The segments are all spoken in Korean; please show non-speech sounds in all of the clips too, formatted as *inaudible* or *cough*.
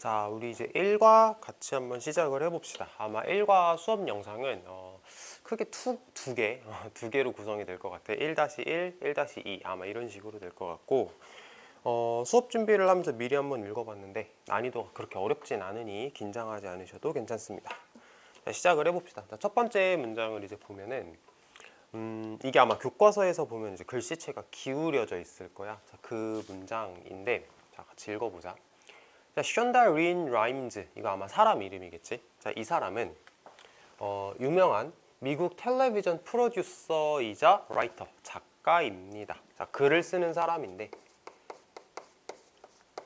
자, 우리 이제 1과 같이 한번 시작을 해봅시다. 아마 1과 수업 영상은 어, 크게 두, 두 개, 어, 두 개로 구성이 될 것 같아요. 1-1, 1-2 아마 이런 식으로 될 것 같고 어, 수업 준비를 하면서 미리 한번 읽어봤는데 난이도가 그렇게 어렵진 않으니 긴장하지 않으셔도 괜찮습니다. 자, 시작을 해봅시다. 자, 첫 번째 문장을 이제 보면은 음, 이게 아마 교과서에서 보면 이제 글씨체가 기울여져 있을 거야. 자, 그 문장인데 자, 같이 읽어보자. 자, 션다린 라임즈 이거 아마 사람 이름이겠지. 자, 이 사람은 어, 유명한 미국 텔레비전 프로듀서이자 라이터 작가입니다. 자, 글을 쓰는 사람인데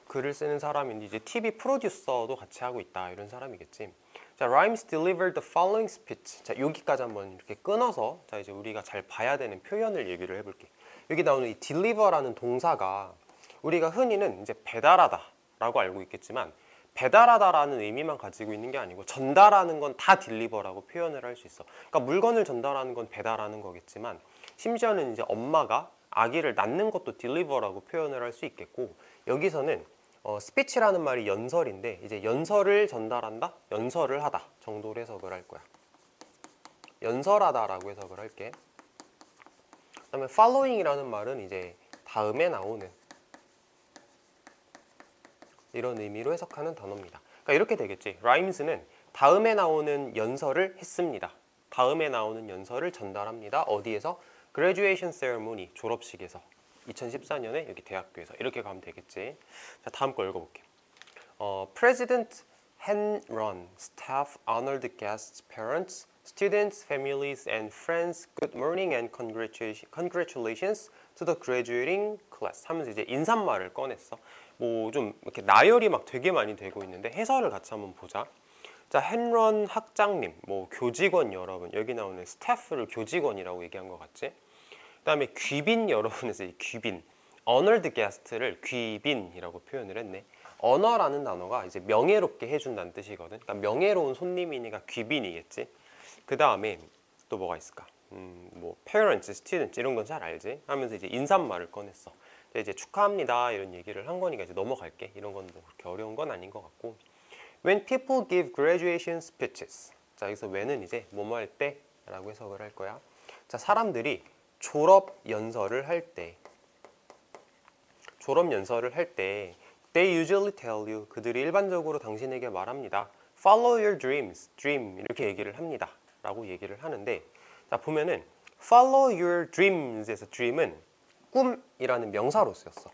글을 쓰는 사람인데 이제 TV 프로듀서도 같이 하고 있다 이런 사람이겠지. 자, Rhymes delivered the following speech. 자, 여기까지 한번 이렇게 끊어서 자 이제 우리가 잘 봐야 되는 표현을 얘기를 해볼게. 여기 나오는 이 deliver라는 동사가 우리가 흔히는 이제 배달하다 라고 알고 있겠지만 배달하다라는 의미만 가지고 있는 게 아니고 전달하는 건 다 딜리버라고 표현을 할 수 있어. 그러니까 물건을 전달하는 건 배달하는 거겠지만 심지어는 이제 엄마가 아기를 낳는 것도 딜리버라고 표현을 할 수 있겠고 여기서는 어, 스피치라는 말이 연설인데 이제 연설을 전달한다, 연설을 하다 정도로 해석을 할 거야. 연설하다 라고 해석을 할게. 그 다음에 following이라는 말은 이제 다음에 나오는 이런 의미로 해석하는 단어입니다. 그러니까 이렇게 되겠지. rhymes는 다음에 나오는 연설을 했습니다. 다음에 나오는 연설을 전달합니다. 어디에서? graduation ceremony 졸업식에서 2014년에 여기 대학교에서 이렇게 가면 되겠지. 자, 다음 거 읽어볼게. 어, President Henron, staff, honored guests, parents, students, families, and friends, good morning and congratulations to the graduating class. 하면서 이제 인사말을 꺼냈어. 뭐 좀 이렇게 나열이 막 되게 많이 되고 있는데 해설을 같이 한번 보자. 자, 헨런 학장님, 뭐 교직원 여러분, 여기 나오는 스태프를 교직원이라고 얘기한 것 같지? 그 다음에 귀빈 *laughs* 여러분에서 이 귀빈, honored guest를 귀빈이라고 표현을 했네. honor라는 단어가 이제 명예롭게 해준다는 뜻이거든. 그러니까 명예로운 손님이니까 귀빈이겠지. 그 다음에 또 뭐가 있을까? 음, 뭐 parents, students 이런 건 잘 알지? 하면서 이제 인사말을 꺼냈어. 이제 축하합니다 이런 얘기를 한 거니까 이제 넘어갈게. 이런 건 뭐 그렇게 어려운 건 아닌 것 같고. When people give graduation speeches. 자 여기서 when은 이제 뭐뭐 할 때라고 해석을 할 거야. 자 사람들이 졸업 연설을 할 때, 졸업 연설을 할 때, they usually tell you 그들이 일반적으로 당신에게 말합니다. Follow your dreams, dream 이렇게 얘기를 합니다. 라고 얘기를 하는데, 자 보면은 follow your dreams에서 dream은 꿈이라는 명사로 쓰였어.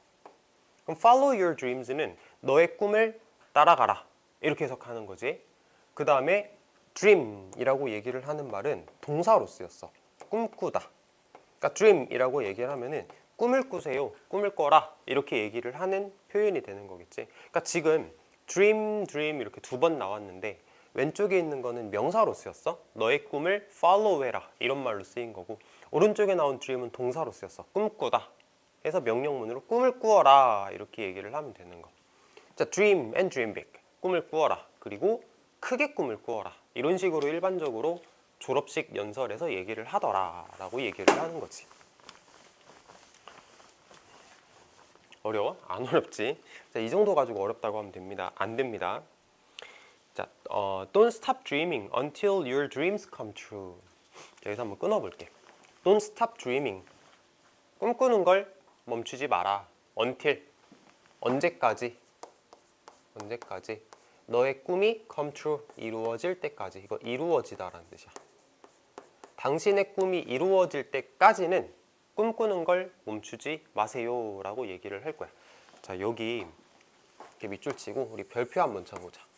그럼 follow your dreams는 너의 꿈을 따라가라 이렇게 해석하는 거지. 그 다음에 dream이라고 얘기를 하는 말은 동사로 쓰였어. 꿈꾸다. 그러니까 dream이라고 얘기를 하면은 꿈을 꾸세요, 꿈을 꿔라 이렇게 얘기를 하는 표현이 되는 거겠지. 그러니까 지금 dream, dream 이렇게 두 번 나왔는데 왼쪽에 있는 거는 명사로 쓰였어. 너의 꿈을 follow해라 이런 말로 쓰인 거고 오른쪽에 나온 dream은 동사로 쓰였어. 꿈꾸다. 해서 명령문으로 꿈을 꾸어라 이렇게 얘기를 하면 되는 거. 자, dream and dream big. 꿈을 꾸어라. 그리고 크게 꿈을 꾸어라. 이런 식으로 일반적으로 졸업식 연설에서 얘기를 하더라 라고 얘기를 하는 거지. 어려워? 안 어렵지. 자, 이 정도 가지고 어렵다고 하면 됩니다. 안 됩니다. 자, 어, don't stop dreaming until your dreams come true. 자, 여기서 한번 끊어볼게. Don't stop dreaming. 꿈꾸는 걸 멈추지 마라. until 언제까지? 언제까지? 너의 꿈이 come true 이루어질 때까지. 이거 이루어지다 라는 뜻이야. 당신의 꿈이 이루어질 때까지는 꿈꾸는 걸 멈추지 마세요 라고 얘기를 할 거야 자 여기 이렇게 밑줄 치고 우리 별표 한번 쳐보자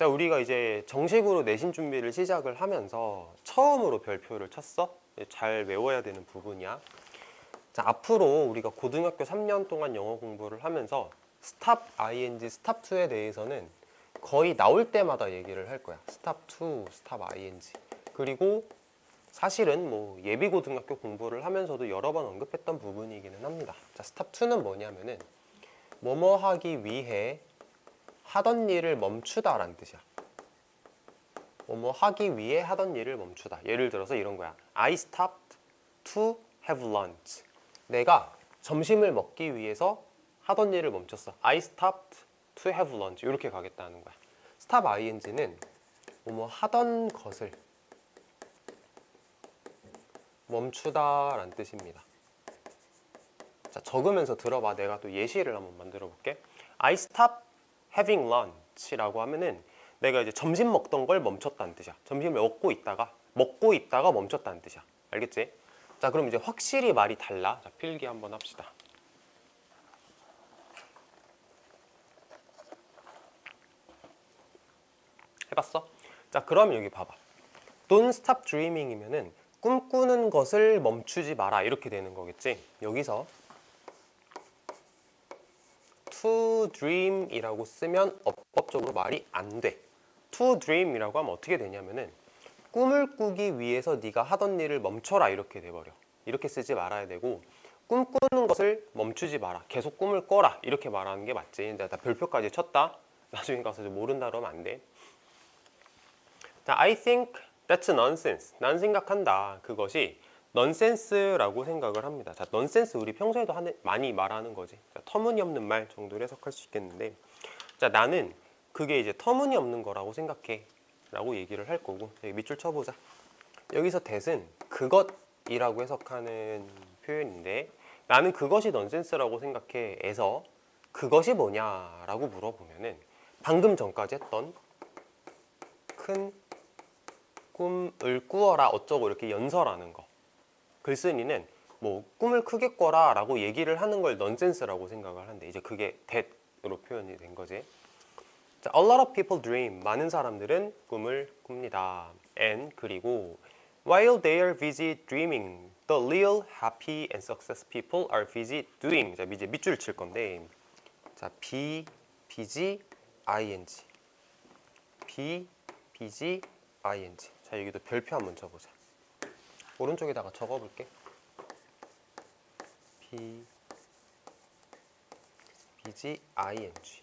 자 우리가 이제 정식으로 내신 준비를 시작을 하면서 처음으로 별표를 쳤어? 잘 외워야 되는 부분이야. 자 앞으로 우리가 고등학교 3년 동안 영어 공부를 하면서 스탑 ing, 스탑 2에 대해서는 거의 나올 때마다 얘기를 할 거야. 스탑 2, 스탑 ing. 그리고 사실은 뭐 예비 고등학교 공부를 하면서도 여러 번 언급했던 부분이기는 합니다. 자, 스탑 2는 뭐냐면은 뭐뭐 하기 위해 하던 일을 멈추다 라는 뜻이야. 뭐뭐 하기 위해 하던 일을 멈추다. 예를 들어서 이런 거야. I stopped to have lunch. 내가 점심을 먹기 위해서 하던 일을 멈췄어. I stopped to have lunch 이렇게 가겠다는 거야. stop ing는 뭐뭐 하던 것을 멈추다 라는 뜻입니다. 자, 적으면서 들어봐. 내가 또 예시를 한번 만들어 볼게. I stop having lunch라고 하면은 내가 이제 점심 먹던 걸 멈췄다는 뜻이야. 점심을 먹고 있다가 먹고 있다가 멈췄다는 뜻이야. 알겠지? 자, 그럼 이제 확실히 말이 달라. 자, 필기 한번 합시다. 해봤어? 자, 그럼 여기 봐봐. Don't stop dreaming이면은 꿈꾸는 것을 멈추지 마라 이렇게 되는 거겠지. 여기서 to dream이라고 쓰면 어법적으로 말이 안 돼. to dream이라고 하면 어떻게 되냐면은 꿈을 꾸기 위해서 네가 하던 일을 멈춰라 이렇게 돼버려. 이렇게 쓰지 말아야 되고 꿈꾸는 것을 멈추지 마라. 계속 꿈을 꿔라 이렇게 말하는 게 맞지. 내가 다 별표까지 쳤다. *laughs* 나중에 가서 모른다 그러면 안 돼. 자, I think that's nonsense. 난 생각한다. 그것이 넌센스라고 생각을 합니다. 자, 넌센스 우리 평소에도 하는, 많이 말하는 거지. 자, 터무니없는 말 정도로 해석할 수 있겠는데, 자, 나는 그게 이제 터무니없는 거라고 생각해. 라고 얘기를 할 거고, 여기 밑줄 쳐보자. 여기서 that은 그것이라고 해석하는 표현인데, 나는 그것이 넌센스라고 생각해. 에서 그것이 뭐냐라고 물어보면은 방금 전까지 했던 큰 꿈을 꾸어라 어쩌고 이렇게 연설하는 거. 글쓴이는 뭐 꿈을 크게 꿔라 라고 얘기를 하는 걸 넌센스라고 생각을 하는데 이제 그게 that으로 표현이 된 거지. 자, a lot of people dream. 많은 사람들은 꿈을 꿉니다. and 그리고 while they are busy dreaming, the real happy and success people are busy doing. 자, 이제 밑줄 칠 건데. 자, B, BG, ING. B, BG, ING. 자, 여기도 별표 한번 쳐보자. 오른쪽에다가 적어볼게. B, BG, ING.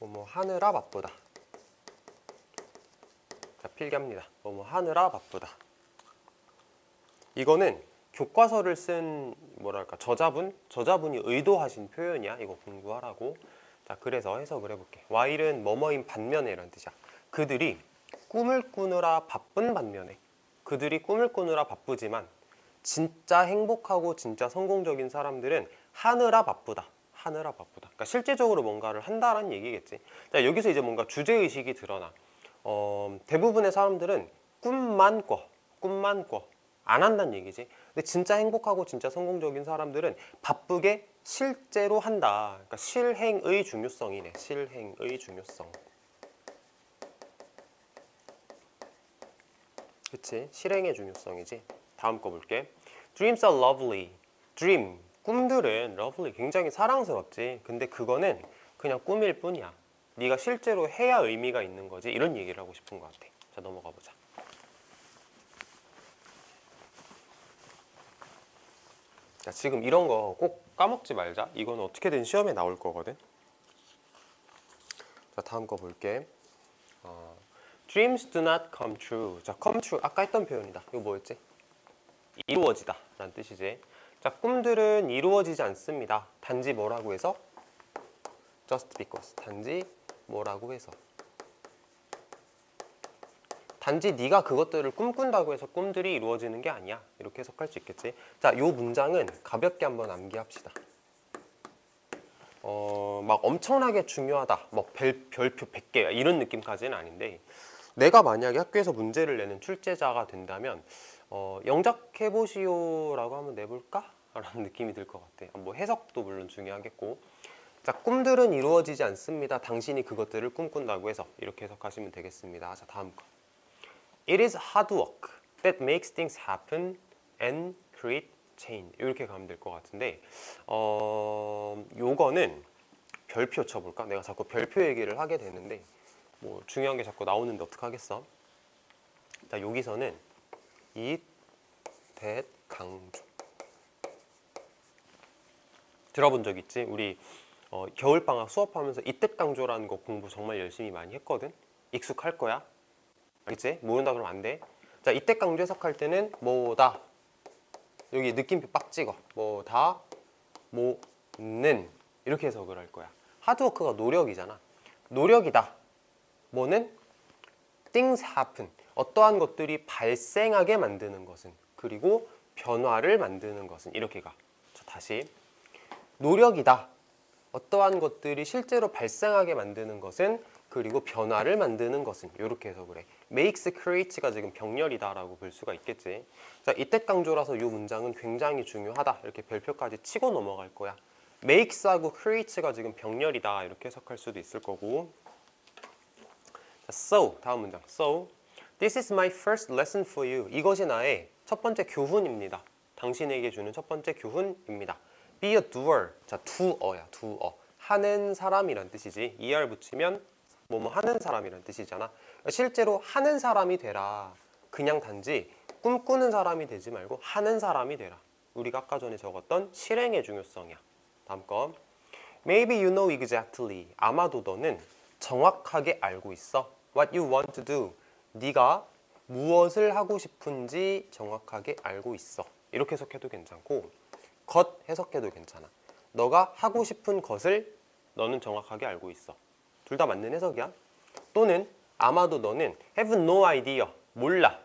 뭐뭐 하느라 바쁘다. 자, 필기합니다. 뭐뭐 하느라 바쁘다. 이거는 교과서를 쓴 뭐랄까 저자분 저자분이 의도하신 표현이야. 이거 공부하라고. 자, 그래서 해석을 해볼게. while은 뭐뭐인 반면에 라는 뜻이야. 그들이 꿈을 꾸느라 바쁜 반면에 그들이 꿈을 꾸느라 바쁘지만 진짜 행복하고 진짜 성공적인 사람들은 하느라 바쁘다. 하느라 바쁘다. 그러니까 실제적으로 뭔가를 한다라는 얘기겠지. 자, 여기서 이제 뭔가 주제 의식이 드러나. 어, 대부분의 사람들은 꿈만 꿔, 꿈만 꿔. 안 한다는 얘기지. 근데 진짜 행복하고 진짜 성공적인 사람들은 바쁘게 실제로 한다. 그러니까 실행의 중요성이네. 실행의 중요성. 그치? 실행의 중요성이지. 다음 거 볼게. Dreams are lovely. Dream. 꿈들은 lovely. 굉장히 사랑스럽지. 근데 그거는 그냥 꿈일 뿐이야. 네가 실제로 해야 의미가 있는 거지. 이런 얘기를 하고 싶은 것 같아. 자, 넘어가 보자. 자, 지금 이런 거 꼭 까먹지 말자. 이건 어떻게든 시험에 나올 거거든. 자, 다음 거 볼게. 어, Dreams do not come true. 자, come true. 아까 했던 표현이다. 이거 뭐였지? 이루어지다. 라는 뜻이지. 자, 꿈들은 이루어지지 않습니다. 단지 뭐라고 해서? Just because. 단지 뭐라고 해서. 단지 네가 그것들을 꿈꾼다고 해서 꿈들이 이루어지는 게 아니야. 이렇게 해석할 수 있겠지. 자, 요 문장은 가볍게 한번 암기합시다. 어, 막 엄청나게 중요하다. 뭐 별, 별표 100개 이런 느낌까지는 아닌데 내가 만약에 학교에서 문제를 내는 출제자가 된다면 어, 영작해 보시오라고 한번 내볼까? *laughs* 라는 느낌이 들 것 같아. 뭐 해석도 물론 중요하겠고. 자, 꿈들은 이루어지지 않습니다. 당신이 그것들을 꿈꾼다고 해서 이렇게 해석하시면 되겠습니다. 자, 다음 거. It is hard work that makes things happen and create change. 이렇게 가면 될 것 같은데, 어, 요거는 별표 쳐볼까? 내가 자꾸 별표 얘기를 하게 되는데, 뭐 중요한 게 자꾸 나오는데 어떡하겠어? 자, 여기서는 it, that, 강조. 들어본 적 있지? 우리 어, 겨울방학 수업하면서 이뜻 강조라는 거 공부 정말 열심히 많이 했거든? 익숙할 거야? 알겠지? 모른다 그러면 안 돼. 자, 이때 강조 해석할 때는 뭐다. 여기 느낌표 빡 찍어. 뭐다, 뭐는 이렇게 해석을 할 거야. 하드워크가 노력이잖아. 노력이다. 뭐는 things happen. 어떠한 것들이 발생하게 만드는 것은 그리고 변화를 만드는 것은 이렇게 가. 자, 다시 노력이다. 어떠한 것들이 실제로 발생하게 만드는 것은 그리고 변화를 만드는 것은 이렇게 해석을 해. makes creates가 지금 병렬이다 라고 볼 수가 있겠지. 자, 이때 강조라서 이 문장은 굉장히 중요하다. 이렇게 별표까지 치고 넘어갈 거야. makes하고 creates가 지금 병렬이다. 이렇게 해석할 수도 있을 거고. 자, so 다음 문장. So this is my first lesson for you. 이것이 나의 첫 번째 교훈입니다. 당신에게 주는 첫 번째 교훈입니다. Be a doer. 자, doer야. doer. 하는 사람이란 뜻이지. er 붙이면 뭐뭐 하는 사람이란 뜻이잖아. 실제로 하는 사람이 되라. 그냥 단지 꿈꾸는 사람이 되지 말고 하는 사람이 되라. 우리가 아까 전에 적었던 실행의 중요성이야. 다음 거. Maybe you know exactly. 아마도 너는 정확하게 알고 있어. What you want to do. 네가 무엇을 하고 싶은지 정확하게 알고 있어. 이렇게 해석해도 괜찮고 것 해석해도 괜찮아. 너가 하고 싶은 것을 너는 정확하게 알고 있어. 둘 다 맞는 해석이야. 또는 아마도 너는 have no idea. 몰라.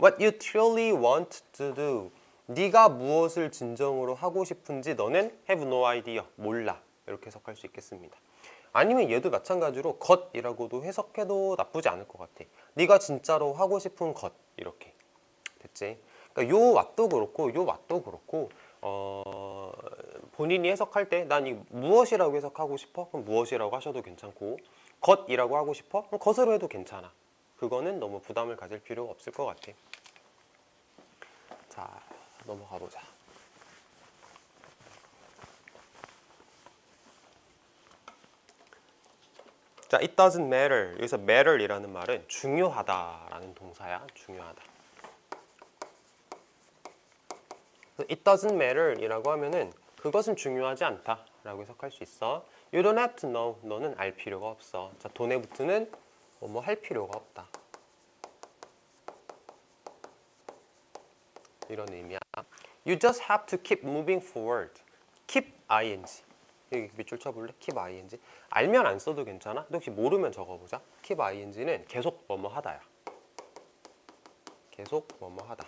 What you truly want to do. 네가 무엇을 진정으로 하고 싶은지 너는 have no idea. 몰라. 이렇게 해석할 수 있겠습니다. 아니면 얘도 마찬가지로 것이라고도 해석해도 나쁘지 않을 것 같아. 네가 진짜로 하고 싶은 것 이렇게 됐지. 그러니까 요 왓도 그렇고 요 왓도 그렇고 어, 본인이 해석할 때 난 이 무엇이라고 해석하고 싶어? 그럼 무엇이라고 하셔도 괜찮고 것이라고 하고 싶어? 그럼 것으로 해도 괜찮아. 그거는 너무 부담을 가질 필요가 없을 것 같아. 자 넘어가 보자. 자, it doesn't matter. 여기서 matter이라는 말은 중요하다라는 동사야. 중요하다. it doesn't matter이라고 하면은 그것은 중요하지 않다라고 해석할 수 있어. You don't have to know. 너는 알 필요가 없어. 자, 돈에 붙는 뭐뭐 할 필요가 없다. 이런 의미야. You just have to keep moving forward. keep ing. 여기 밑줄 쳐볼래? keep ing. 알면 안 써도 괜찮아. 근데 혹시 모르면 적어보자. keep ing는 계속 뭐뭐 하다야. 계속 뭐뭐 하다.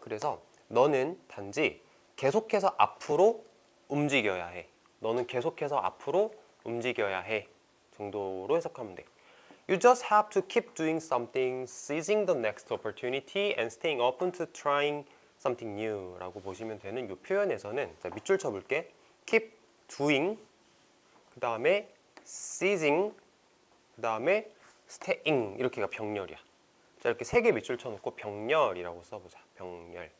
그래서 너는 단지 계속해서 앞으로 움직여야 해. 너는 계속해서 앞으로 움직여야 해. 정도로 해석하면 돼. You just have to keep doing something, seizing the next opportunity and staying open to trying something new 라고 보시면 되는 이 표현에서는 자, 밑줄 쳐볼게. keep doing 그 다음에 seizing 그 다음에 staying 이렇게가 병렬이야. 자 이렇게 세 개 밑줄 쳐놓고 병렬이라고 써보자. 병렬.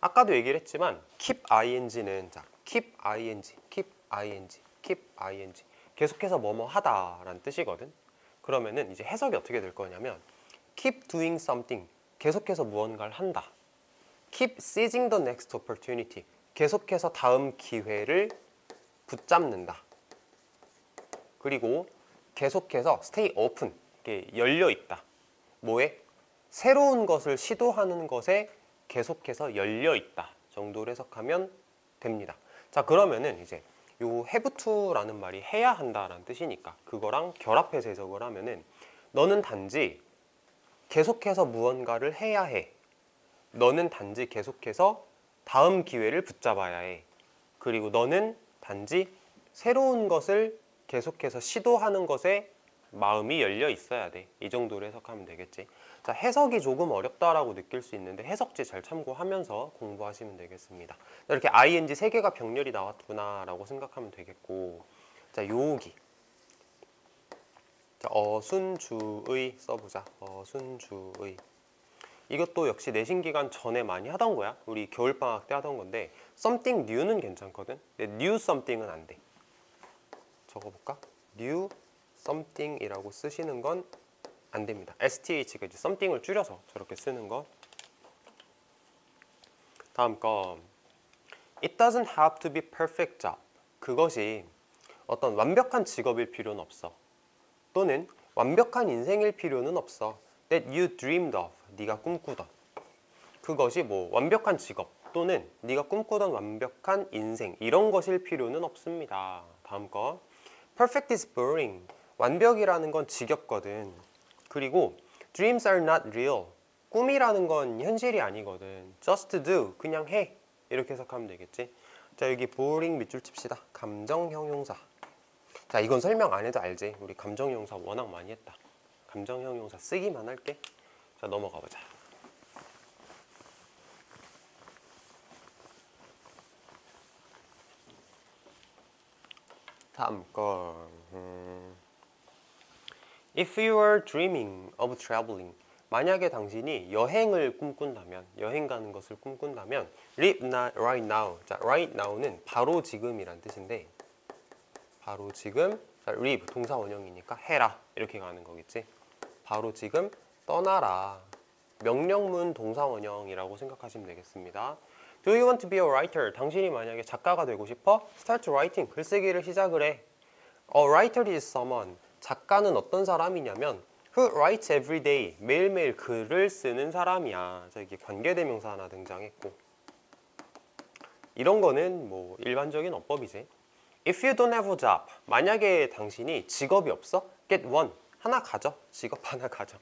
아까도 얘기를 했지만 keep ing는 자 keep ing, keep ing, keep ing 계속해서 뭐뭐 하다라는 뜻이거든. 그러면은 이제 해석이 어떻게 될 거냐면 keep doing something 계속해서 무언가를 한다. keep seizing the next opportunity 계속해서 다음 기회를 붙잡는다. 그리고 계속해서 stay open 열려 있다. 뭐에? 새로운 것을 시도하는 것에 계속해서 열려 있다 정도로 해석하면 됩니다. 자 그러면은 이제 요 have to라는 말이 해야 한다라는 뜻이니까 그거랑 결합해서 해석을 하면은 너는 단지 계속해서 무언가를 해야 해. 너는 단지 계속해서 다음 기회를 붙잡아야 해. 그리고 너는 단지 새로운 것을 계속해서 시도하는 것에 마음이 열려 있어야 돼. 이 정도로 해석하면 되겠지. 자, 해석이 조금 어렵다라고 느낄 수 있는데 해석지 잘 참고하면서 공부하시면 되겠습니다. 이렇게 ing 세 개가 병렬이 나왔구나라고 생각하면 되겠고, 자, 요기. 자, 어순주의 써보자. 어순주의. 이것도 역시 내신 기간 전에 많이 하던 거야. 우리 겨울 방학 때 하던 건데, something new는 괜찮거든. 근데 new something은 안 돼. 적어볼까? new something이라고 쓰시는 건 안 됩니다. STH가 이제 something을 줄여서 저렇게 쓰는 거. 다음 거. It doesn't have to be perfect job. 그것이 어떤 완벽한 직업일 필요는 없어. 또는 완벽한 인생일 필요는 없어. That you dreamed of. 네가 꿈꾸던. 그것이 뭐 완벽한 직업, 또는 네가 꿈꾸던 완벽한 인생 이런 것일 필요는 없습니다. 다음 거. Perfect is boring. 완벽이라는 건 지겹거든. 그리고 dreams are not real. 꿈이라는 건 현실이 아니거든. Just do. 그냥 해. 이렇게 해석하면 되겠지. 자, 여기 boring 밑줄 칩시다. 감정 형용사. 자, 이건 설명 안 해도 알지. 우리 감정 형용사 워낙 많이 했다. 감정 형 용사 쓰기만 할게. 자, 넘어가 보자. 다음 거. 음. If you are dreaming of traveling, 만약에 당신이 여행을 꿈꾼다면, 여행 가는 것을 꿈꾼다면, live now, right now. 자, right now는 바로 지금이란 뜻인데, 바로 지금, 자, live 동사 원형이니까 해라 이렇게 가는 거겠지. 바로 지금 떠나라. 명령문 동사 원형이라고 생각하시면 되겠습니다. Do you want to be a writer? 당신이 만약에 작가가 되고 싶어? Start writing. 글쓰기를 시작을 해. A writer is someone. 작가는 어떤 사람이냐면 who writes every day. 매일매일 글을 쓰는 사람이야. 자, 이게 관계대명사 하나 등장했고 이런 거는 뭐 일반적인 어법이지. If you don't have a job. 만약에 당신이 직업이 없어? Get one. 하나 가져. 직업 하나 가져.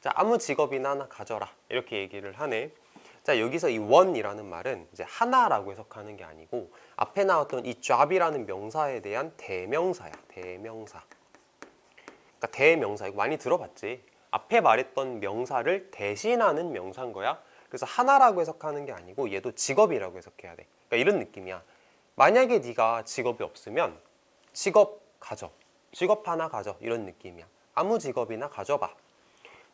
자, 아무 직업이나 하나 가져라. 이렇게 얘기를 하네. 자, 여기서 이 one이라는 말은 이제 하나라고 해석하는 게 아니고 앞에 나왔던 이 job이라는 명사에 대한 대명사야. 대명사. 그러니까 대명사 이거 많이 들어봤지. 앞에 말했던 명사를 대신하는 명사인 거야. 그래서 하나라고 해석하는 게 아니고 얘도 직업이라고 해석해야 돼. 그러니까 이런 느낌이야. 만약에 네가 직업이 없으면 직업 가져. 직업 하나 가져. 이런 느낌이야. 아무 직업이나 가져봐.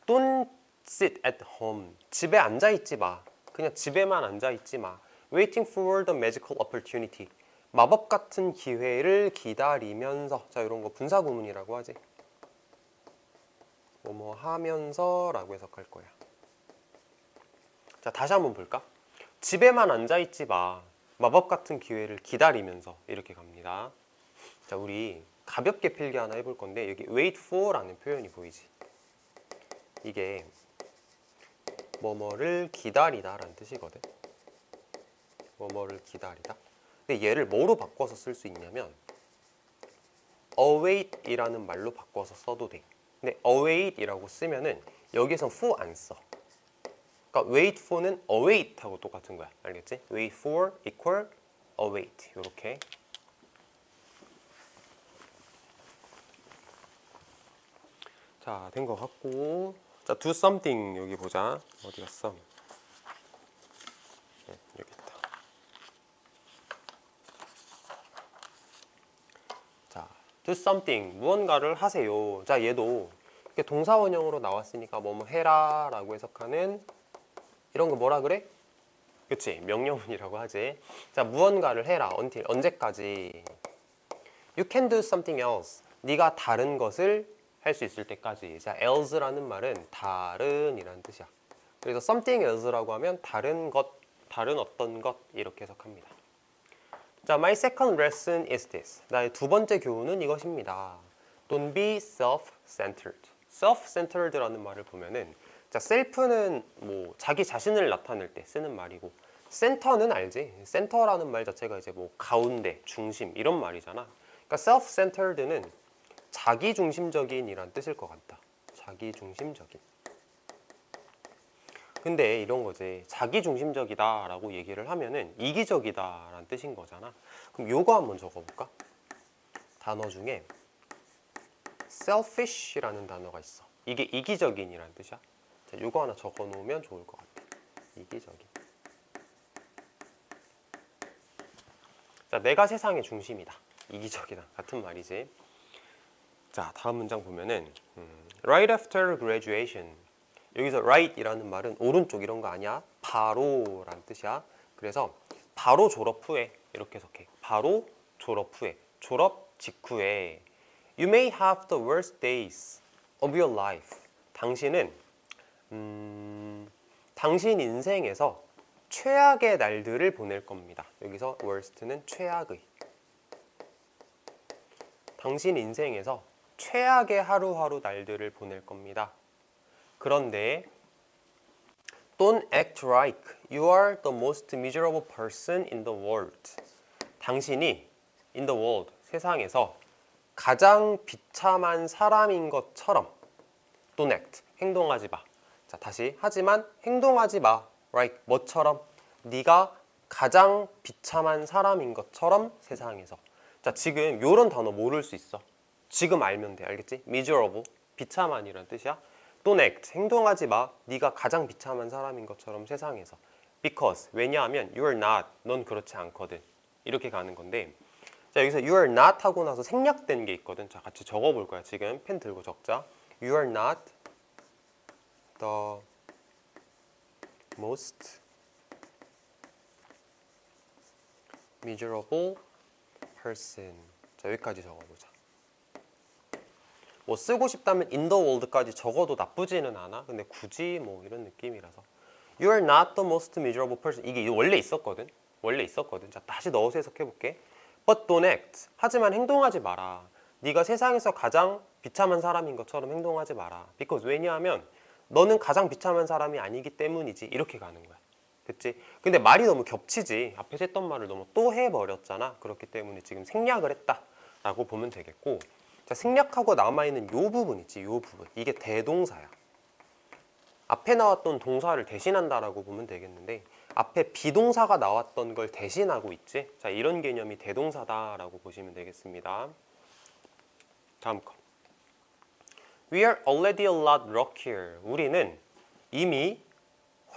Don't sit at home. 집에 앉아 있지 마. 그냥 집에만 앉아 있지 마. Waiting for the magical opportunity. 마법 같은 기회를 기다리면서 자 이런 거 분사 구문이라고 하지. 뭐뭐 하면서 라고 해석할 거야. 자 다시 한번 볼까? 집에만 앉아 있지 마. 마법 같은 기회를 기다리면서 이렇게 갑니다. 자 우리 가볍게 필기 하나 해볼 건데 여기 wait for라는 표현이 보이지? 이게 뭐뭐를 기다리다 라는 뜻이거든 뭐뭐를 기다리다 근데 얘를 뭐로 바꿔서 쓸 수 있냐면 await 이라는 말로 바꿔서 써도 돼 근데 await 이라고 쓰면은 여기서 for 안 써. 그러니까 wait for는 await 하고 똑같은 거야 알겠지? wait for equal await 이렇게 자, 된 것 같고 자, do something 여기 보자. 어디 갔어? 네, 여기 있다. 자, do something 무언가를 하세요. 자, 얘도 이렇게 동사 원형으로 나왔으니까 뭐뭐 해라 라고 해석하는 이런 거 뭐라 그래? 그치 명령문이라고 하지. 자, 무언가를 해라. until 언제까지? You can do something else. 네가 다른 것을 할 수 있을 때까지. 자, else라는 말은 다른 이라는 뜻이야. 그래서 something else라고 하면 다른 것, 다른 어떤 것 이렇게 해석합니다. 자, my second lesson is this. 나의 두 번째 교훈은 이것입니다. Don't be self-centered. self-centered라는 말을 보면은 자, self는 뭐 자기 자신을 나타낼 때 쓰는 말이고 center는 알지? center라는 말 자체가 이제 뭐 가운데, 중심 이런 말이잖아. 그러니까 self-centered는 자기 중심적인이란 뜻일 것 같다. 자기 중심적인. 근데 이런 거지. 자기 중심적이다 라고 얘기를 하면은 이기적이다 라는 뜻인 거잖아. 그럼 요거 한번 적어볼까? 단어 중에 selfish라는 단어가 있어. 이게 이기적인이라는 뜻이야. 자, 요거 하나 적어 놓으면 좋을 것 같아. 이기적인. 자, 내가 세상의 중심이다. 이기적이다. 같은 말이지. 자, 다음 문장 보면은 음, right after graduation. 여기서 right이라는 말은 오른쪽 이런 거 아니야. 바로 라는 뜻이야. 그래서 바로 졸업 후에 이렇게 해석해. 바로 졸업 후에. 졸업 직후에 You may have the worst days of your life. 당신은 음, 당신 인생에서 최악의 날들을 보낼 겁니다. 여기서 worst는 최악의. 당신 인생에서 최악의 하루하루 날들을 보낼 겁니다. 그런데 Don't act like you are the most miserable person in the world. 당신이 in the world 세상에서 가장 비참한 사람인 것처럼 don't act 행동하지 마. 자 다시 하지만 행동하지 마. Like 뭐처럼 네가 가장 비참한 사람인 것처럼 세상에서. 자 지금 요런 단어 모를 수 있어. 지금 알면 돼. 알겠지? miserable 비참한이란 뜻이야. don't act 행동하지 마. 네가 가장 비참한 사람인 것처럼 세상에서. because 왜냐하면 you're not 넌 그렇지 않거든. 이렇게 가는 건데 자 여기서 you are not 하고 나서 생략된 게 있거든. 자 같이 적어 볼 거야. 지금 펜 들고 적자. You are not the most miserable person. 자 여기까지 적어보자. 뭐 쓰고 싶다면 in the world까지 적어도 나쁘지는 않아. 근데 굳이 뭐 이런 느낌이라서 You are not the most miserable person. 이게 원래 있었거든. 원래 있었거든. 자 다시 넣어서 해석해 볼게. But don't act. 하지만 행동하지 마라. 네가 세상에서 가장 비참한 사람인 것처럼 행동하지 마라. Because 왜냐하면 너는 가장 비참한 사람이 아니기 때문이지. 이렇게 가는 거야. 됐지? 근데 말이 너무 겹치지. 앞에서 했던 말을 너무 또 해버렸잖아. 그렇기 때문에 지금 생략을 했다 라고 보면 되겠고 자, 생략하고 남아있는 요 부분 있지. 요 부분. 이게 대동사야. 앞에 나왔던 동사를 대신한다라고 보면 되겠는데 앞에 비동사가 나왔던 걸 대신하고 있지. 자, 이런 개념이 대동사다라고 보시면 되겠습니다. 다음 거. We are already a lot luckier. 우리는 이미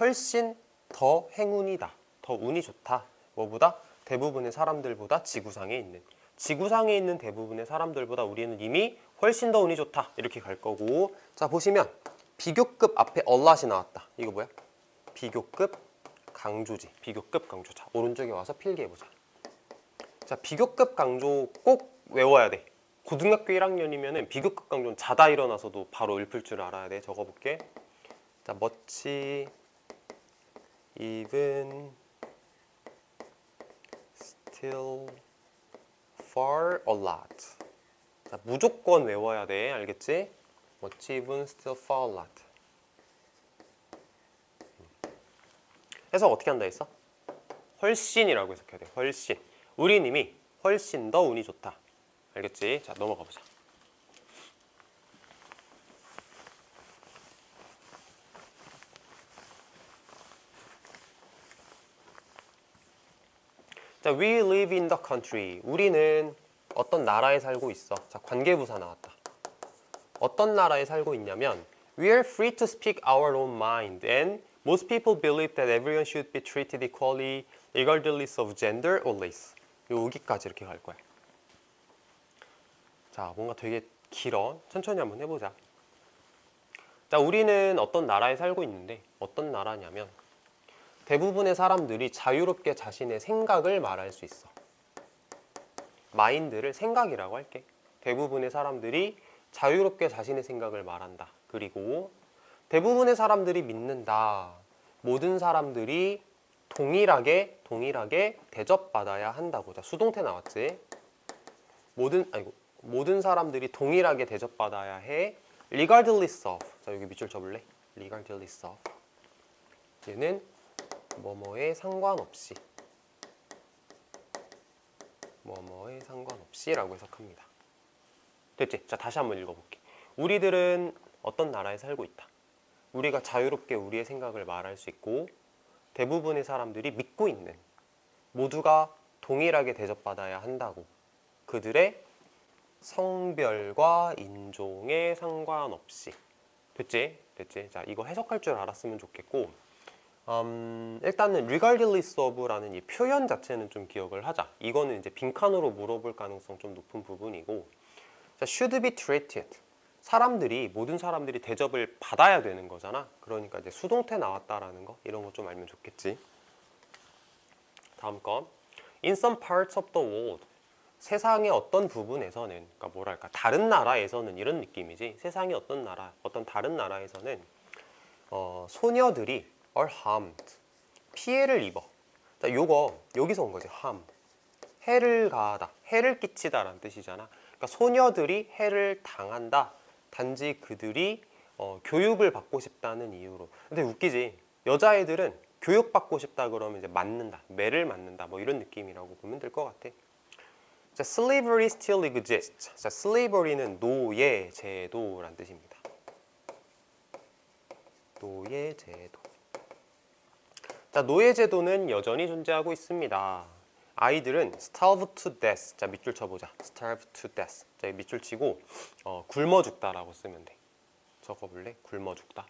훨씬 더 행운이다. 더 운이 좋다. 뭐보다 대부분의 사람들보다 지구상에 있는 지구상에 있는 대부분의 사람들보다 우리는 이미 훨씬 더 운이 좋다. 이렇게 갈 거고. 자, 보시면 비교급 앞에 얼랏이 나왔다. 이거 뭐야? 비교급 강조지. 비교급 강조. 자, 오른쪽에 와서 필기해 보자. 자, 비교급 강조 꼭 외워야 돼. 고등학교 1학년이면은 비교급 강조는 자다 일어나서도 바로 읊을 줄 알아야 돼. 적어 볼게. 자, 멋지 even still far a lot. 자, 무조건 외워야 돼. 알겠지? even still far a lot. 해석 어떻게 한다 했어? 훨씬이라고 해석해야 돼. 훨씬. 우린 이미 훨씬 더 운이 좋다. 알겠지? 자, 넘어가 보자. 자, we live in the country. 우리는 어떤 나라에 살고 있어. 자, 관계부사 나왔다. 어떤 나라에 살고 있냐면 We are free to speak our own mind and most people believe that everyone should be treated equally regardless of gender or race. 여기까지 이렇게 갈 거야. 자, 뭔가 되게 길어. 천천히 한번 해보자. 자, 우리는 어떤 나라에 살고 있는데 어떤 나라냐면 대부분의 사람들이 자유롭게 자신의 생각을 말할 수 있어. 마인드를 생각이라고 할게. 대부분의 사람들이 자유롭게 자신의 생각을 말한다. 그리고 대부분의 사람들이 믿는다. 모든 사람들이 동일하게 동일하게 대접받아야 한다고. 자, 수동태 나왔지? 모든 아이고 모든 사람들이 동일하게 대접받아야 해. regardless of. 자, 여기 밑줄 쳐볼래? regardless of. 얘는 뭐뭐에 상관없이 뭐뭐에 상관없이 라고 해석합니다. 됐지? 자 다시 한번 읽어볼게. 우리들은 어떤 나라에 살고 있다. 우리가 자유롭게 우리의 생각을 말할 수 있고 대부분의 사람들이 믿고 있는 모두가 동일하게 대접받아야 한다고 그들의 성별과 인종에 상관없이 됐지? 됐지? 자 이거 해석할 줄 알았으면 좋겠고 음, 일단은 regardless of라는 이 표현 자체는 좀 기억을 하자. 이거는 이제 빈칸으로 물어볼 가능성 좀 높은 부분이고, 자, should be treated. 사람들이 모든 사람들이 대접을 받아야 되는 거잖아. 그러니까 이제 수동태 나왔다라는 거 이런 거 좀 알면 좋겠지. 다음 거. In some parts of the world. 세상의 어떤 부분에서는, 그러니까 뭐랄까 다른 나라에서는 이런 느낌이지. 세상의 어떤 나라, 어떤 다른 나라에서는 어, 소녀들이 are harmed. 피해를 입어. 자, 요거 여기서 온 거지. harm. 해를 가하다. 해를 끼치다 라는 뜻이잖아. 그러니까 소녀들이 해를 당한다. 단지 그들이 어, 교육을 받고 싶다는 이유로. 근데 웃기지. 여자애들은 교육받고 싶다 그러면 이제 맞는다, 매를 맞는다, 뭐 이런 느낌이라고 보면 될 것 같아. 자, slavery still exists. 자, slavery는 노예 제도란 뜻입니다. 노예 제도. 자, 노예 제도는 여전히 존재하고 있습니다. 아이들은 starve to death. 자, 밑줄 쳐보자. starve to death. 자, 이 밑줄 치고 어, 굶어 죽다라고 쓰면 돼. 적어볼래? 굶어 죽다.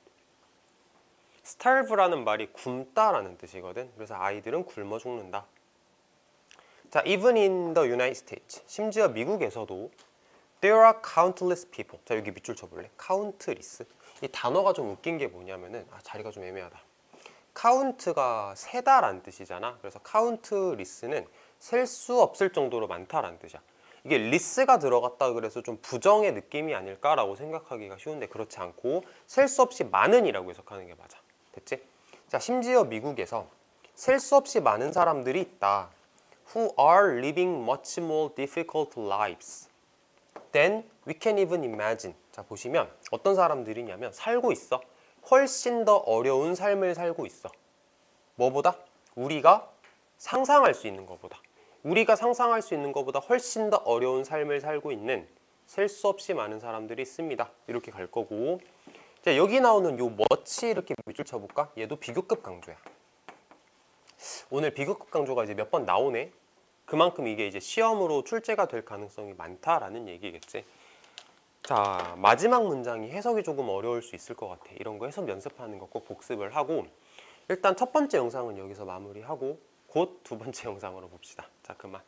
starve라는 말이 굶다라는 뜻이거든. 그래서 아이들은 굶어 죽는다. 자, even in the United States, 심지어 미국에서도 there are countless people. 자, 여기 밑줄 쳐볼래? countless. 이 단어가 좀 웃긴 게 뭐냐면은 아, 자리가 좀 애매하다. Count가 세다라는 뜻이잖아. 그래서 countless는 셀 수 없을 정도로 많다라는 뜻이야. 이게 리스가 들어갔다 그래서 좀 부정의 느낌이 아닐까라고 생각하기가 쉬운데 그렇지 않고 셀 수 없이 많은이라고 해석하는 게 맞아. 됐지? 자, 심지어 미국에서 셀 수 없이 많은 사람들이 있다. who are living much more difficult lives than we can even imagine. 자, 보시면 어떤 사람들이냐면 살고 있어. 훨씬 더 어려운 삶을 살고 있어. 뭐보다? 우리가 상상할 수 있는 것보다. 우리가 상상할 수 있는 것보다 훨씬 더 어려운 삶을 살고 있는 셀 수 없이 많은 사람들이 있습니다. 이렇게 갈 거고. 자, 여기 나오는 요 멋이 이렇게 밑줄 쳐볼까? 얘도 비교급 강조야. 오늘 비교급 강조가 이제 몇 번 나오네. 그만큼 이게 이제 시험으로 출제가 될 가능성이 많다라는 얘기겠지. 자, 마지막 문장이 해석이 조금 어려울 수 있을 것 같아. 이런 거 해석 연습하는 거 꼭 복습을 하고 일단 첫 번째 영상은 여기서 마무리하고 곧 두 번째 *laughs* 영상으로 봅시다. 자, 그만.